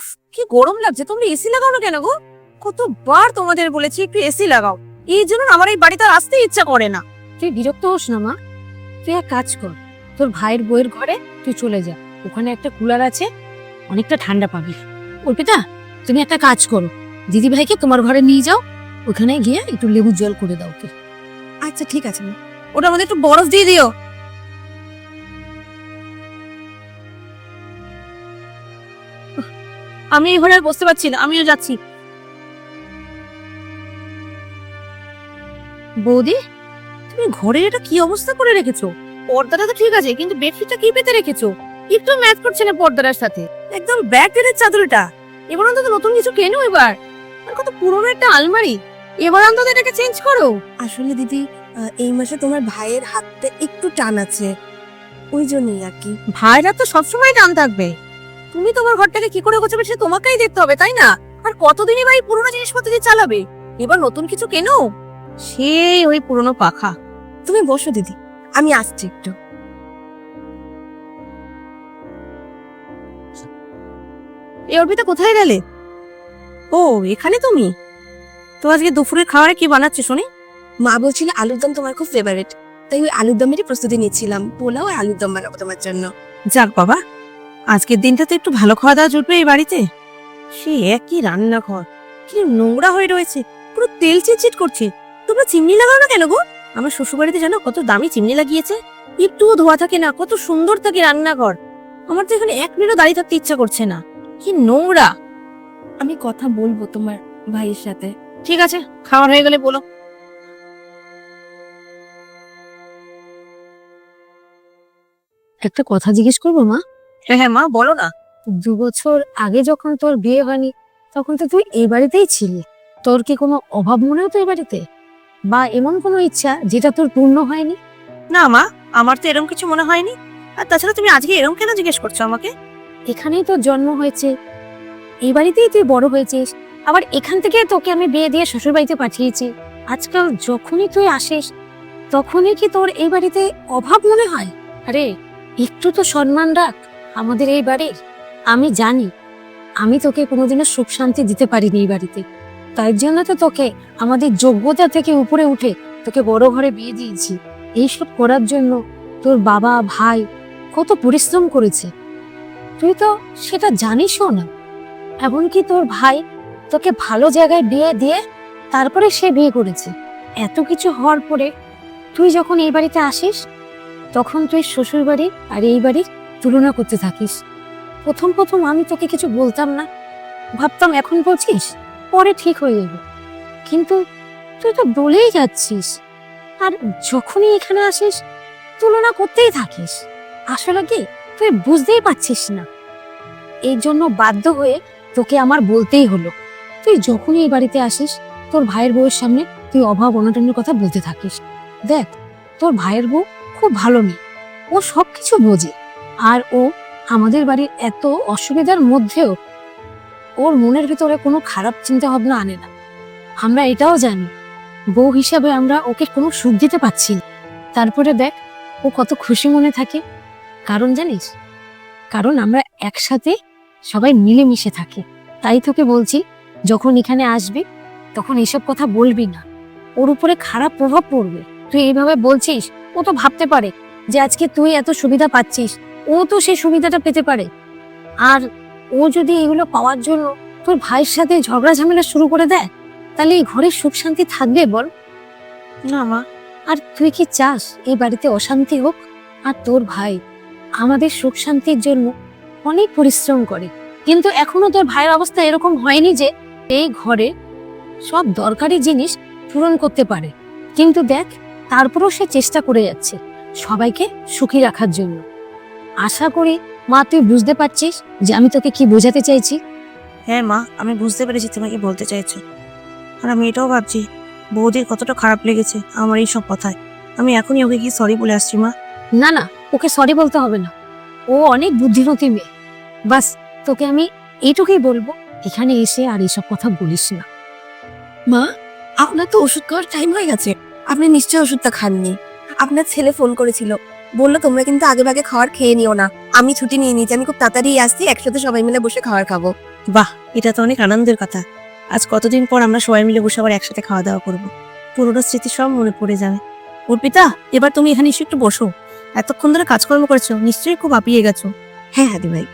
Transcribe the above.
উফ, কি গরম লাগছে। তোমরা এসি লাগাও না কেন গো? কতবার তোমাদের বলেছি একটু এসি লাগাও। এই জন্য আমার এই বাড়িতে আসতে ইচ্ছা করে না। তুই বিরক্ত হোস না, মা। তুই এক কাজ কর। তোর ভাইয়ের বইয়ের ঘরে তুই চলে যা। ওখানে একটা কুলার আছে, অনেকটা ঠান্ডা পাবি। অর্পিতা, তুমি একটা কাজ করো। দিদি ভাইকে তোমার ঘরে নিয়ে যাও। ওখানে গিয়ে একটু লেবু জল করে দাও আচ্ছা ঠিক আছে, মা। ওটা আমাদের একটু বরফ দিয়ে দিও। আমি এই ঘরে আর বসতে পারছি না আমিও যাচ্ছি। বৌদি তুমি ঘরের এটা কি অবস্থা করে রেখেছো? পর্দাটা তো ঠিক আছে কিন্তু বেডশিটটা কি পেতে রেখেছো? একটু ম্যাচ করছে না পর্দাটার সাথে। একদম ব্যাক টেনের চাদরটা। এবার অন্তত নতুন কিছু কেনো এবার? আর কত পুরনো একটা আলমারি। এবার অন্তত এটাকে চেঞ্জ করো। আসলে দিদি এই মাসে তোমার ভাইয়ের হাতটা একটু টান আছে। ওই জন্যই আর কি। ভাইরা তো সবসময় টান থাকবে। তুমি তোমার ঘরটাকে কি করে গোছাবে সে তোমাকেই দেখতে হবে তাই না? আর কতদিনই ভাই পুরোনো জিনিসপত্র দিয়ে চালাবে? এবার নতুন কিছু কেনো? সেই ওই পুরনো পাখা। তুমি বসো দিদি। আমি আসছি একটু। এই অর্পিতা কোথায় গেলে? ও এখানে তুমি? তো আজকে দুপুরের খাবারে কি বানাচ্ছে শুনি? মা বলছিল আলুর দম তোমার খুব ফেভারিট তাই ওই আলুর দমেরই প্রস্তুতি নিচ্ছিলাম পোলাও আর আলুর দম বানাবো তোমার জন্য। যাক বাবা আজকের দিনটা তো একটু ভালো খাওয়া দাওয়া জুটবে এই বাড়িতে। সে একই রান্নাঘর, কি নোংরা হয়ে রয়েছে, পুরো তেল চিটচিট করছে। তোমরা চিমনি লাগাও না কেন গো? আমার শ্বশুর বাড়িতে জানো কত দামি চিমনি লাগিয়েছে? একটুও ধোয়া থাকে না, কত সুন্দর থাকে রান্নাঘর। আমার তো এখানে এক মিনিটও দাঁড়িয়ে থাকতে ইচ্ছা করছে না। কি নোংরা। আমি কথা বলব তোমার ভাইয়ের সাথে। ঠিক আছে, খাওয়ার হয়ে গেলে বলো। একটা কথা জিজ্ঞেস করব মা? হ্যাঁ হ্যাঁ মা বলো না। দু বছর আগে যখন তোর বিয়ে হয়নি তখন তো তুই এই বাড়িতেই ছিলি। তোর কি কোনো অভাব মনে হতো এই বাড়িতে? বা এমন কোনো ইচ্ছা যেটা তোর পূর্ণ হয়নি? না মা আমার তো এরকম কিছু মনে হয়নি। আর তাছাড়া তুমি আজকে এরকম কেন জিজ্ঞেস করছ আমাকে? এখানেই তোর জন্ম হয়েছে। এই বাড়িতেই তুই বড় হয়েছিস। আবার এখান থেকে তোকে আমি বিয়ে দিয়ে শ্বশুর বাড়িতে পাঠিয়েছি। আজকাল যখনই তুই আসিস তখনই কি তোর এই বাড়িতে অভাব মনে হয়? আরে একটু তো সম্মান রাখ। আমাদের এই বাড়ির? আমি জানি। আমি তোকে কোনোদিনও সুখ শান্তি দিতে পারিনি এই বাড়িতে। তাই জন্য তো তোকে আমাদের যোগ্যতা থেকে উপরে উঠে তোকে বড় ঘরে বিয়ে দিয়েছি। এইসব করার জন্য তোর বাবা, ভাই কত পরিশ্রম করেছে। তুই তো সেটা জানিসও না। এমনকি তোর ভাই তোকে ভালো জায়গায় বিয়ে দিয়ে তারপরে সে বিয়ে করেছে। এত কিছু হওয়ার পরে তুই যখন এই বাড়িতে আসিস, তখন তুই শ্বশুর বাড়ি আর এই বাড়ির তুলনা করতে থাকিস। প্রথম প্রথম আমি তোকে কিছু বলতাম না। ভাবতাম এখন বলছিস পরে ঠিক হয়ে যাবে। কিন্তু তুই তো বলেই যাচ্ছিস। আর যখনই এখানে আসিস, তুলনা করতেই থাকিস। আসলে কি, তুই বুঝতেই পারছিস না। এই জন্য বাধ্য হয়ে তোকে আমার বলতেই হলো। তুই যখনই এই বাড়িতে আসিস, তোর ভাইয়ের বউয়ের সামনে তুই অভাব অনটনের কথা বলতে থাকিস। দেখ, তোর ভাইয়ের বউ খুব ভালো মেয়ে। ও সব কিছু বোঝে। আর ও আমাদের বাড়ির এত অসুবিধার মধ্যেও ওর মনের ভিতরে কোনো খারাপ চিন্তা ভাবনা আনে না। আমরা এটাও জানি, বউ হিসাবে আমরা ওকে কোনো সুখ দিতে পারছি না। তারপরে দেখ, ও কত খুশি মনে থাকে। কারণ জানিস, কারণ আমরা একসাথে সবাই মিলেমিশে থাকি। তাই তোকে বলছি, যখন এখানে আসবি, তখন এসব কথা বলবি না। ওর উপরে খারাপ প্রভাব পড়বে। তুই এইভাবে বলছিস, ও তো ভাবতে পারে যে আজকে তুই এত সুবিধা পাচ্ছিস। ও তো সেই সুবিধাটা পেতে পারে। আর ও যদি এগুলো পাওয়ার জন্য তোর ভাইয়ের সাথে ঝগড়া ঝামেলা শুরু করে দেয়, তাহলে এই ঘরে সুখ শান্তি থাকবে বল। না মা, আর তুই কি চাস এই বাড়িতে অশান্তি হোক? আর তোর ভাই আমাদের সুখ শান্তির জন্য অনেক পরিশ্রম করে। কিন্তু এখনও তোর ভাইয়ের অবস্থা এরকম হয়নি যে এই ঘরে সব দরকারি জিনিস পূরণ করতে পারে। কিন্তু দেখ, তারপরেও সে চেষ্টা করে যাচ্ছে সবাইকে সুখী রাখার জন্য। আশা করি মা তুই বুঝতে পারছিস যে আমি তোকে কি বোঝাতে চাইছি? হ্যাঁ মা আমি বুঝতে পেরেছি তোমাকে বলতে চাইছো। আর আমি এটাও ভাবছি বৌদির কতটা খারাপ লেগেছে আমার এই সব কথায়। আমি এখনই ওকে কি সরি বলে আসছি মা। না না ওকে সরি বলতে হবে না। ও অনেক বুদ্ধিমতী মেয়ে। বাস তোকে আমি এইটুকুই বলব এখানে এসে আর এইসব কথা বলিস না। মা আপনার তো ওষুধ খাওয়ার টাইম হয়ে গেছে। আপনি নিশ্চয়ই ওষুধটা খাননি। আপনার ছেলে ফোন করেছিল। বলল তোমরা কিন্তু আগে ভাগে খাওয়ার খেয়ে নিও না। আমি ছুটি নিয়ে নিয়েছি আমি খুব তাড়াতাড়ি আসছি একসাথে সবাই মিলে বসে খাবার খাব। বাহ এটা তো অনেক আনন্দের কথা। আজ কতদিন পর আমরা সবাই মিলে বসে আবার একসাথে খাওয়া দাওয়া করব? পুরোনো স্মৃতি সব মনে পড়ে যাবে। অর্পিতা এবার তুমি এখানে এসে একটু বসো। এতক্ষণ ধরে কাজকর্ম করেছ নিশ্চয়ই খুব আপিয়ে গেছো। হ্যাঁ হাদি ভাই